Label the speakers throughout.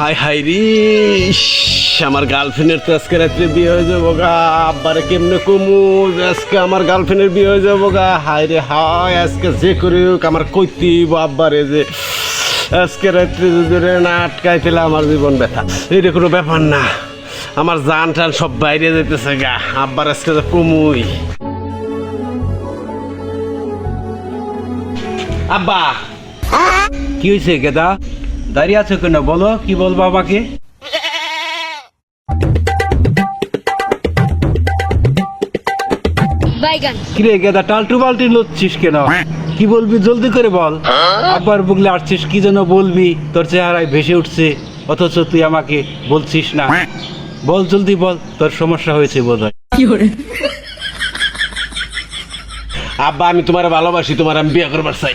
Speaker 1: High high রে আমার গার্লফ্রেন্ডের তো আজকে রাত্রে বিয়ে হয়ে যাব গা। আব্বারে কেমনে কমু, যে আজকে আমার গার্লফ্রেন্ডের বিয়ে হয়ে যাব গা। হাই রে, হাই, আজকে যে করে হোক আমার কইতে হইবো আব্বারে যে, আজকে রাত্রে যদি না আটকাই পেলে আমার জীবন ব্যথা। এটা কোনো ব্যাপার না। আমার জান টান সব বাইরে যেতেছে গা। আব্বার আজকে তো কমুই। আব্বা,
Speaker 2: কি হয়েছে গেদা? দাঁড়িয়ে আছো কেন? বলো কি বলব আমাকে? কিরে গেদা টালটু বালটি লচ্ছিস কেন? কি বলবি জলদি করে বল। আব্বার বুগলে আসছিস কি যেন বলবি? তোর চেহারায় ভেসে উঠছে অথচ তুই আমাকে বলছিস না। বল জলদি বল তোর সমস্যা হয়েছে বোধ হয়
Speaker 1: আব্বা আমি তোমার ভালোবাসি তোমার আমি বিয়ে করবার চাই।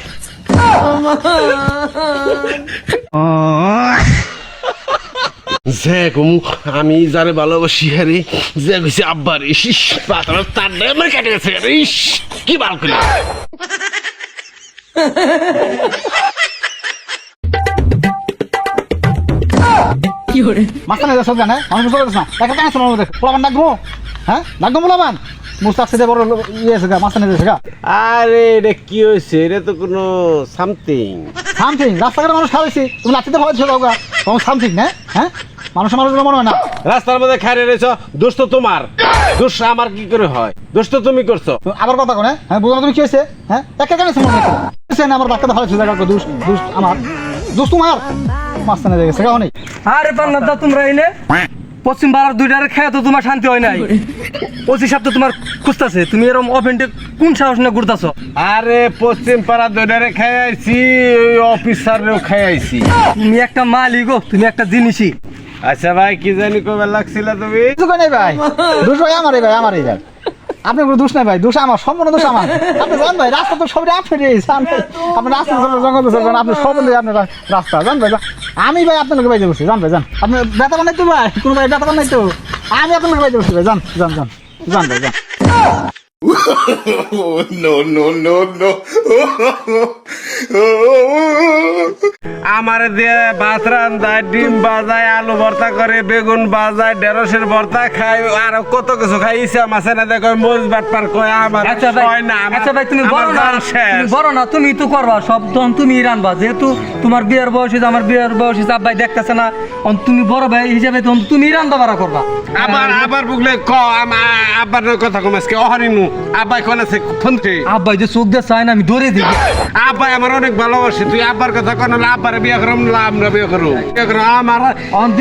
Speaker 1: যে কুমু আমি যারে ভালোবাসি হারে যে কইছে আব্বার ইস পাতার তার আমার কেটে গেছে ইস কি বাল করি
Speaker 3: মাস্টার নাই সব জানে মানুষ বুঝতে পারছিস না। একা কেন শোনো দেখ পোলাবান ডাকবো হ্যাঁ? ডাকবো পোলাবান মুস্তাক সিদে বড় ইয়ে আছে গা মাস্টার নাই গা।
Speaker 1: আরে এটা কি হয়েছে এটা তো কোনো সামথিং
Speaker 3: সামথিং রাস্তাঘাটে মানুষ খাওয়াইছি তুমি লাঠিতে খাওয়াইছো গা তোমার সামথিং না? হ্যাঁ? মানুষের মানুষগুলো মনে হয় না।
Speaker 1: রাস্তার মধ্যে খাইরে রয়েছ দোষ তো তোমার। দোষ আমার কি করে হয়? দোষ তো তুমি করছ।
Speaker 3: আবার কথা কোনে হ্যাঁ বুঝলাম তুমি কি হয়েছে হ্যাঁ? একা কেন শোনো না আমার ডাক্তার ভালো জায়গা দুষ দুষ আমার। দুষ তোমার। মাস্টার নাই গেছে গা অনেক
Speaker 4: আরে পান্না দা তোমরা এনে পশ্চিম পাড়ার দুইটার খেয়ে তো তোমার শান্তি হয় নাই। পঁচিশ সাপ তো তোমার খুঁজতেছে। তুমি এরকম অফেন্টে কোন সাহস না ঘুরতেছ?
Speaker 1: আরে পশ্চিম পাড়ার দুইটারে খেয়ে আইছি ওই অফিসারেও খেয়ে আইছি।
Speaker 4: তুমি একটা মালি গো তুমি একটা জিনিসই।
Speaker 1: আচ্ছা ভাই কি জানি কবে লাগছিল তুমি?
Speaker 3: কিছু কই নাই ভাই। আমার ভাই আমারই ভাই আমারই ভাই। আপনি কোনো দোষ নাই ভাই দোষ আমার সম্পূর্ণ দোষ আমার আপনি জান ভাই রাস্তা তো সবই আপনি আপনি রাস্তা জঙ্গল চলবেন আপনি সব আপনার রাস্তা জান ভাই জান। আমি ভাই আপনার লোকে বাইতে বসছি জান ভাই জান আপনি ব্যথা বানাই তো ভাই কোনো ভাই ব্যথা বানাই তো আমি আপনার লোকে বাইতে বসছি ভাই জান জান জান জান ভাই জান
Speaker 1: আমার দিয়ে ভাত রান্ধায় ডিম বাজায় আলু ভর্তা করে বেগুন বাজায় ঢেঁড়সের ভর্তা খাই আর কত কিছু খাই ইসা মাছে না দেখো মোজ বাটপার কয় আমার
Speaker 4: আচ্ছা ভাই
Speaker 1: না
Speaker 4: আচ্ছা ভাই তুমি বড় না। তুমি বড় না তুমি তো করবা সব তখন তুমি রানবা যেহেতু তোমার বিয়ের বয়স আমার বিয়ের বয়স হিসাব আব্বাই দেখতেছে না তুমি বড় ভাই হিসাবে তখন তুমি রান্দা বাড়া করবা।
Speaker 1: আবার আবার বুকলে ক আমার আব্বার কথা কম আজকে অহারিনু আব্বাই কোন আছে ফোন থেকে
Speaker 4: আব্বাই যে চোখ দিয়ে চায় না আমি ধরে দিই।
Speaker 1: আব্বাই আমার অনেক ভালোবাসে তুই আব্বার কথা কন না আব্বারে বিয়ে করম না আমরা বিয়ে করব বিয়ে করো আমার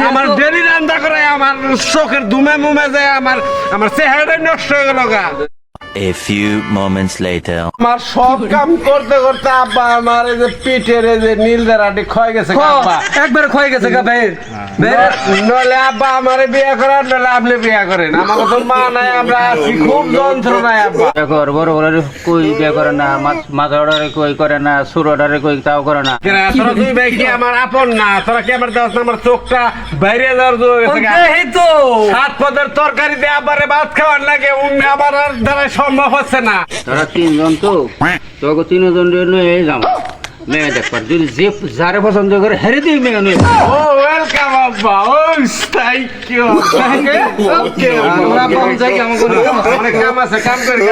Speaker 1: আমার ডেলি রান্না করে আমার চোখের ধুমে মুমে যায় আমার আমার চেহারাটাই নষ্ট হয়ে গেল গা।
Speaker 5: A few moments later.
Speaker 1: আমার সব কাম করতে করতে আব্বা আমার এই যে পিঠের এই যে নীল দাঁড়াটি ক্ষয় গেছে গা আব্বা।
Speaker 4: একবার ক্ষয়ে গেছে গা ভাইয়ের
Speaker 1: নলে আব্বা আমারে বিয়ে করেন নলে আপনি বিয়ে করেন। আমাকে তো মা নাই আমরা আছি খুব যন্ত্রণায় আব্বা।
Speaker 6: দেখর বড় বড় কই বিয়ে করে না মাথা অর্ডারে কই করে না সুর অর্ডারে কই তাও করে না।
Speaker 1: তোরা দুই ভাই কি আমার আপন না? তোরা কি আমার দেওয়াস না আমার চোখটা বাইরে যাওয়ার জন্য গেছে গা।
Speaker 4: তো।
Speaker 1: সাত পদের তরকারি দিয়ে আবারে ভাত খাওয়ার লাগে উনি আমার আর দ্বারা সম্ভব হচ্ছে না।
Speaker 6: তারা তিনজন তো তোকে তিনজন নিয়ে মেয়ে দেখবার যদি যে যারে পছন্দ করে হেরে দিই মেয়ে নিয়ে
Speaker 1: ও ওয়েলকাম আব্বা। ও থ্যাংক ইউ ওকে
Speaker 4: আমরা বাম যাই আমাকে
Speaker 1: অনেক কাম আছে কাম করে।